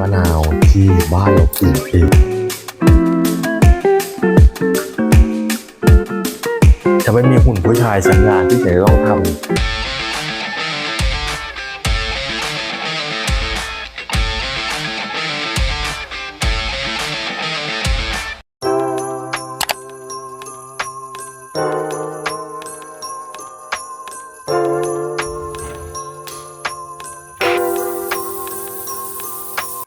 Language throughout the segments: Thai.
มะนาวที่บ้านเราปลูกเองจะไม่มีหุ่นผู้ชายสัญญาที่จะต้องทำ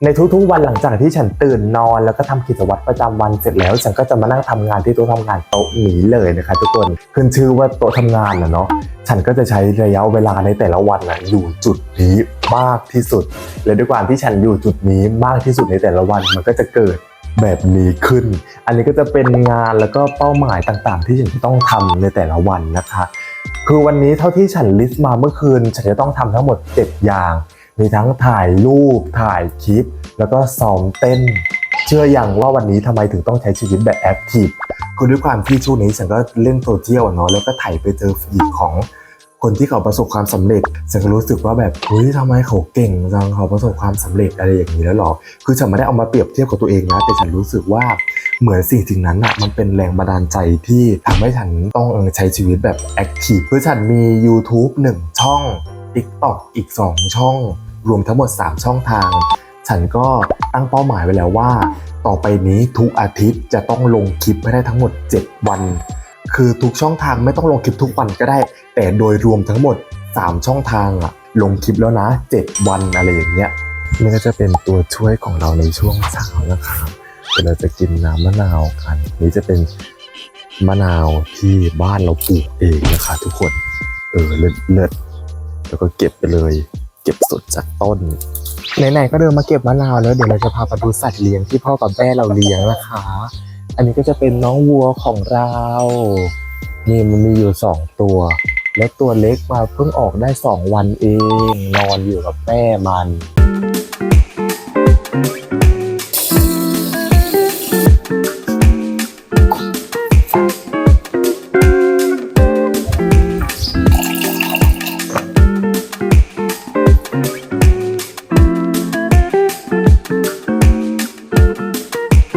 ในทุกๆวันหลังจากที่ฉันตื่นนอน แล้วก็ทำกิจวัตรประจำวันเสร็จแล้ว ฉันก็จะมานั่งทำงานที่โต๊ะทำงานโต๊ะนี้เลยนะคะทุกคนขึ้นชื่อว่าโต๊ะทำงานนะเนาะฉันก็จะใช้ระยะเวลาในแต่ละวันนะอยู่จุดนี้มากที่สุด และด้วยความที่ฉันอยู่จุดนี้มากที่สุดในแต่ละวันมันก็จะเกิดแบบนี้ขึ้น อันนี้ก็จะเป็นงานแล้วก็เป้าหมายต่างๆ ที่ฉันจะต้องทำในแต่ละวันนะคะ คือวันนี้เท่าที่ฉันลิสต์มาเมื่อคืน ฉันจะต้องทำทั้งหมด 7 อย่าง มีทั้งถ่ายรูป ถ่ายคลิป แล้วก็ซ้อมเต้น เชื่ออย่างว่าวันนี้ทำไมถึงต้องใช้ชีวิตแบบแอคทีฟคือด้วยความที่ช่วงนี้ฉันก็เล่นโซเชียลเนาะแล้วก็ถ่ายไปเจอฟีดของคนที่เขาประสบความสำเร็จฉันก็รู้สึกว่าแบบเฮ้ยทำไมเขาเก่งจังเขาประสบความสำเร็จอะไรอย่างนี้แล้วหรอ คือฉันไม่ได้เอามาเปรียบเทียบกับตัวเองนะ แต่ฉันรู้สึกว่าเหมือนสิ่งสิ่งนั้นอะมันเป็นแรงบันดาลใจที่ทำให้ฉันต้องเออใช้ชีวิตแบบแอคทีฟคือฉันมี YouTube 1 ช่อง TikTok อีก 2 ช่อง รวมทั้งหมด 3 ช่องทาง ฉันก็ตั้งเป้าหมายไว้แล้วว่า ต่อไปนี้ทุกอาทิตย์จะต้องลงคลิปให้ได้ทั้งหมด 7 วัน คือทุกช่องทางไม่ต้องลงคลิปทุกวันก็ได้ แต่โดยรวมทั้งหมด 3 ช่องทางอะลงคลิปแล้วนะ 7 วันอะไรอย่างเงี้ยนี่ก็จะเป็นตัวช่วยของเราในช่วงเช้านะครับเดี๋ยวเราจะกินน้ำมะนาวกัน นี่จะเป็นมะนาวที่บ้านเราปลูกเองนะคะ ทุกคน เออเลิศเลิศแล้วก็เก็บไปเลย เก็บสดจากต้นไหนๆก็เดินมาเก็บมะนาวแล้วเดี๋ยวเราจะพาไปดูสัตว์เลี้ยงที่พ่อกับแม่เราเลี้ยงนะคะ อันนี้ก็จะเป็นน้องวัวของเรานี่มันมีอยู่สองตัว แล้วตัวเล็กมาเพิ่งออกได้สองวันเอง นอนอยู่กับแม่มัน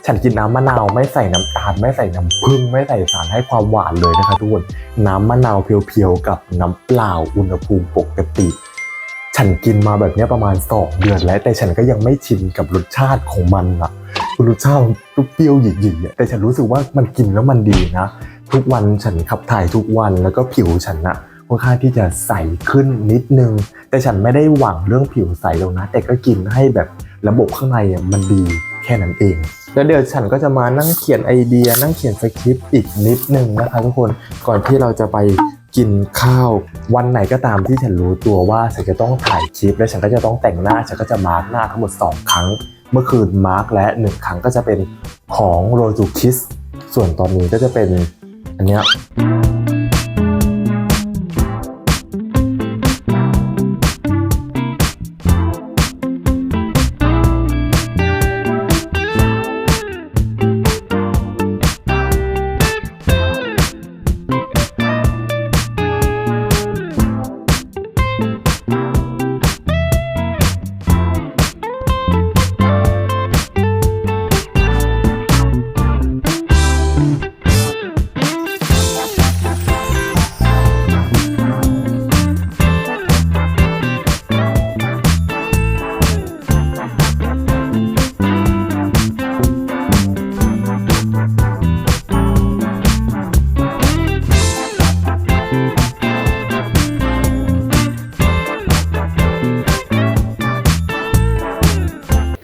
ฉันกินน้ำมะนาวไม่ใส่น้ำตาลไม่ใส่น้ำผึ้งไม่ใส่สารให้ความหวานเลยนะคะทุกคนน้ำมะนาวเพียวๆกับน้ำเปล่าอุณหภูมิปกติ ฉันกินมาแบบนี้ประมาณสองเดือนแล้ว แต่ฉันก็ยังไม่ชินกับรสชาติของมันอะรสชาติเปรี้ยวหยิ่งๆแต่ฉันรู้สึกว่ามันกินแล้วมันดีนะ ทุกวันฉันขับถ่ายทุกวันแล้วก็ผิวฉันอะค่อนข้างที่จะใสขึ้นนิดนึง แต่ฉันไม่ได้หวังเรื่องผิวใสหรอกนะ แต่ก็กินให้แบบระบบข้างในมันดีแค่นั้นเอง แล้วเดี๋ยวฉันก็จะมานั่งเขียนไอเดีย นั่งเขียนสคริปต์อีกนิดนึงนะคะทุกคนก่อนที่เราจะไปกินข้าววันไหนก็ตามที่ฉันรู้ตัวว่าฉันจะต้องถ่ายคลิป และฉันก็จะต้องแต่งหน้าฉันก็จะมาร์กหน้าทั้งหมด 2 ครั้ง เมื่อคืนมาร์กและ1ครั้งก็จะเป็นของโรจูคิสส่วนตอนนี้ก็จะเป็นอันเนี้ย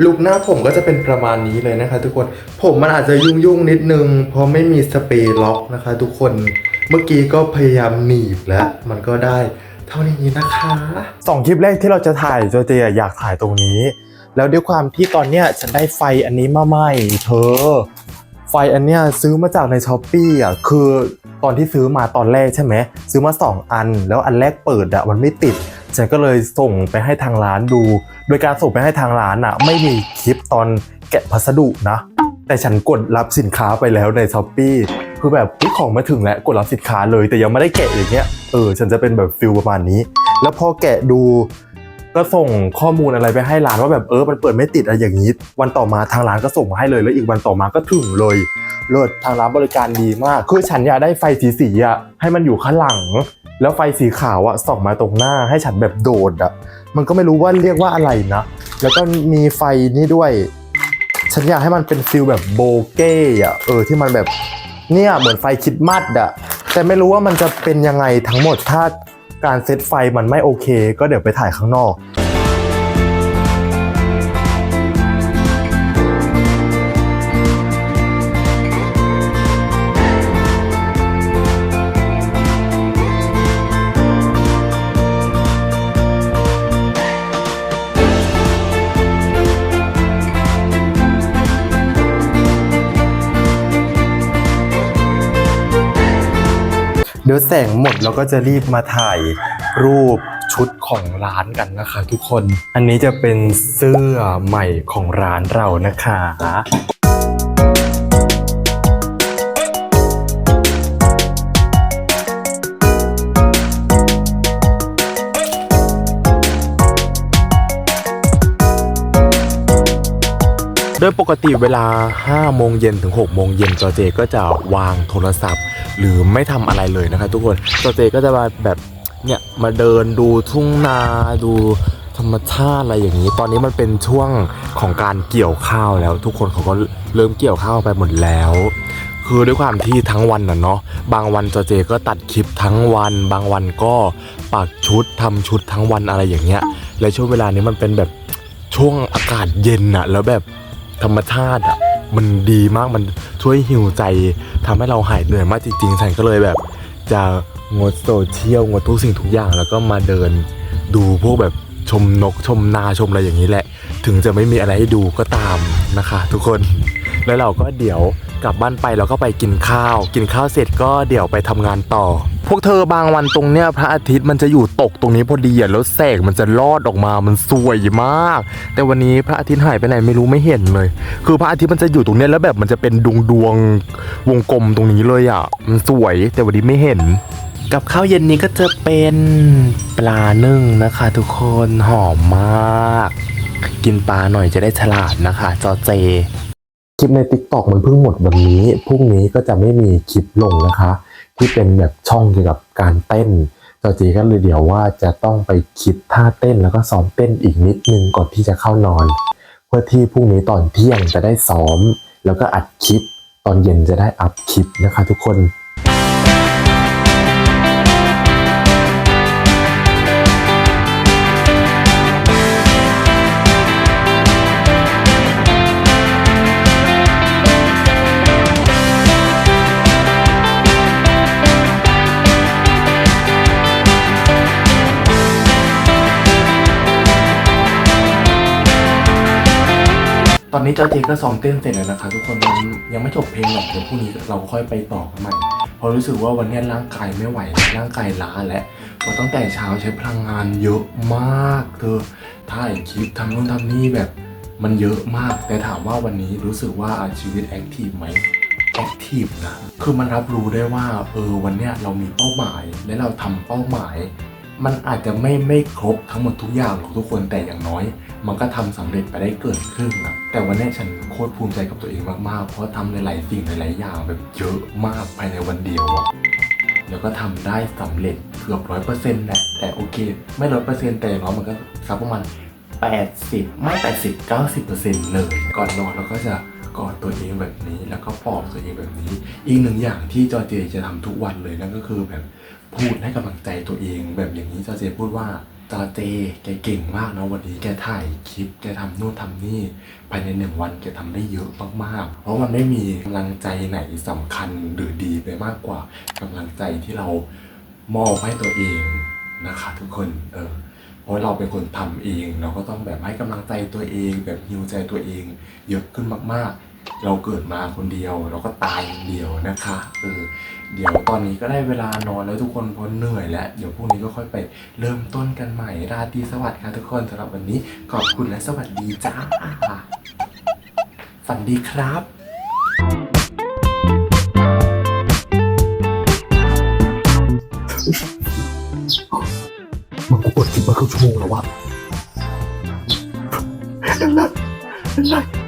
ลุกหน้าผมก็จะเป็นประมาณนี้เลยนะคะ ทุกคนผมมันอาจจะยุ่งๆนิดนึง เพราะไม่มีสเปรย์ล็อกนะคะ ทุกคนเมื่อกี้ก็พยายามหนีบแล้ว มันก็ได้เท่านี้นะคะสองคลิปแรกที่เราจะถ่ายโจเจอยากถ่ายตรงนี้ แล้วด้วยความที่ตอนเนี้ยฉันได้ไฟอันนี้มาใหม่เธอ ไฟอันเนี้ยซื้อมาจากในช้อปปี้อะคือตอนที่ซื้อมาตอนแรกใช่ไหมซื้อมา 2 อัน แล้วอันแรกเปิดอะมันไม่ติด ฉันก็เลยส่งไปให้ทางร้านดู โดยการส่งไปให้ทางร้านอะไม่มีคลิปตอนแกะพัสดุนะ แต่ฉันกดรับสินค้าไปแล้วในช้อปปี้คือแบบของมาถึงแล้วกดรับสินค้าเลยแต่ยังไม่ได้แกะอย่างเงี้ยเออฉันจะเป็นแบบฟิลประมาณนี้ แล้วพอแกะดูก็ส่งข้อมูลอะไรไปให้ร้านว่าแบบเออมันเปิดไม่ติดอะไรอย่างนี้ วันต่อมาทางร้านก็ส่งมาให้เลย แล้วอีกวันต่อมาก็ถึงเลยเลิศทางร้านบริการดีมาก คือฉันอยากได้ไฟสีสีๆอะให้มันอยู่ข้างหลัง แล้วไฟสีขาวอะส่องมาตรงหน้าให้ฉันแบบโดดอะมันก็ไม่รู้ว่าเรียกว่าอะไรนะ แล้วก็มีไฟนี่ด้วย ฉันอยากให้มันเป็นฟิลแบบโบเก้อะเออที่มันแบบเนี่ยเหมือนไฟคิดมัดอะแต่ไม่รู้ว่ามันจะเป็นยังไงทั้งหมดถ้าการเซตไฟมันไม่โอเค ก็เดี๋ยวไปถ่ายข้างนอก ดี๋ยวแสงหมดเราก็จะรีบมาถ่ายรูปชุดของร้านกันนะคะ ทุกคน อันนี้จะเป็นเสื้อใหม่ของร้านเรานะคะ โดยปกติเวลา 5 โมงเย็นถึง 6 โมงเย็นจอเจก็จะวางโทรศัพท์ หรือไม่ทำอะไรเลยนะคะทุกคนจอเจก็จะมาแบบเนี่ยมาเดินดูทุ่งนาดูธรรมชาติอะไรอย่างนี้ ตอนนี้มันเป็นช่วงของการเกี่ยวข้าวแล้ว ทุกคนเขาก็เริ่มเกี่ยวข้าวไปหมดแล้ว คือด้วยความที่ทั้งวันน่ะเนาะ บางวันจอเจก็ตัดคลิปทั้งวัน บางวันก็ปักชุดทำชุดทั้งวันอะไรอย่างเงี้ย และช่วงเวลานี้มันเป็นแบบช่วงอากาศเย็นอะแล้วแบบ ธรรมชาติอะมันดีมากมันช่วยหิวใจทำให้เราหายเหนื่อยมากจริงๆฉันก็เลยแบบ จะงดโซเชียลงดทุกสิ่งทุกอย่าง แล้วก็มาเดินดูพวกแบบชมนกชมนาชมอะไรอย่างนี้แหละ ถึงจะไม่มีอะไรให้ดูก็ตามนะคะ ทุกคนแล้วเราก็เดี๋ยวกลับบ้านไปเราก็ไปกินข้าว กินข้าวเสร็จก็เดี๋ยวไปทำงานต่อ พวกเธอบางวันตรงเนี้ยพระอาทิตย์มันจะอยู่ตกตรงนี้พอดีอะแล้วแสงมันจะลอดออกมามันสวยมาก แต่วันนี้พระอาทิตย์หายไปไหนไม่รู้ไม่เห็นเลย คือพระอาทิตย์มันจะอยู่ตรงเนี้ยแล้วแบบมันจะเป็นดวงดวงๆวงกลมตรงนี้เลยอะ มันสวยแต่วันนี้ไม่เห็น กับข้าวเย็นนี้ก็จะเป็นปลานึ่งนะคะ ทุกคนหอมมาก กินปลาหน่อยจะได้ฉลาดนะคะ จอเจคลิปใน t ิ k t o k มันเพิ่งหมดวันนี้พรุ่งนี้ก็จะไม่มีคลิปลงนะคะ ที่เป็นแบบช่องเกี่ยวกับการเต้นจอจีก็เลยเดี๋ยวว่าจะต้องไปคิดท่าเต้นแล้วก็ซ้อมเต้นอีกนิดนึงก่อนที่จะเข้านอน เพื่อที่พรุ่งนี้ตอนเที่ยงจะได้ซ้อม แล้วก็อัดคลิป ตอนเย็นจะได้อัพคลิปนะคะทุกคน ตอนนี้เจอเจก็ซ้อมเต้นเสร็จแล้วนะคะ ทุกคนมันยังไม่จบเพลงหรอกเดี๋ยวพรุ่งนี้เราค่อยไปต่อกันใหม่เพราะรู้สึกว่าวันนี้ร่างกายไม่ไหวร่างกายล้าแล้วเพราะตั้งแต่เช้าใช้พลังงานเยอะมากเธอถ่ายคลิปทำนู่นทำนี่แบบมันเยอะมาก แต่ถามว่าวันนี้รู้สึกว่าชีวิตแอคทีฟไหมแอคทีฟนะคือมันรับรู้ได้ว่าเออวันเนี้ยเรามีเป้าหมายและเราทำเป้าหมาย มันอาจจะไม่ไม่ครบทั้งหมดทุกอย่างหรอกทุกคนแต่อย่างน้อย มันก็ทำสำเร็จไปได้เกินครึ่งนะแต่วันนี้ฉันโคตรภูมิใจกับตัวเองมากๆ เพราะทำหลายๆสิ่งหลายๆอย่างแบบเยอะมากภายในวันเดียวอะแล้วก็ทำได้สำเร็จเกือบร้อยเปอร์เซ็นต์แหละแต่โอเค ไม่ร้อยเปอร์เซ็นต์แต่อย่างน้อยมันก็สักประมาณ80 ไม่ 80 90เปอร์เซ็นต์เลย ก่อนนอนเราก็จะ กอดตัวเองแบบนี้ แล้วก็ปลอบตัวเองแบบนี้ อีกหนึ่งอย่างที่จอเจจะทำทุกวันเลยนั่นก็คือแบบพูดให้กำลังใจตัวเอง แบบอย่างนี้จอเจพูดว่าจอเจแกเก่งมากนะวันนี้แกถ่ายคลิปแกทำนู่นทำนี่ภายในหนึ่งวันแกทำได้เยอะมากๆ เพราะมันไม่มีกำลังใจไหนสำคัญหรือดีไปมากกว่ากำลังใจที่เรามอบให้ตัวเองนะคะทุกคนเออ ราะเราเป็นคนทำเองเราก็ต้องแบบให้กำลังใจตัวเอง แบบฮิวใจตัวเอง เยอะขึ้นมากๆ เราเกิดมาคนเดียว เราก็ตายคนเดียวนะคะเออเดี๋ยวตอนนี้ก็ได้เวลานอนแล้วทุกคนเพราะเหนื่อยแล้ว เดี๋ยวพรุ่งนี้ก็ค่อยไปเริ่มต้นกันใหม่ราตรีสวัสดิ์ค่ะทุกคนสำหรับวันนี้ขอบคุณและสวัสดีจ้าฝันดีครับ มาครึ่งชั่วโมงแล้ววะเป็นไรเป็นไร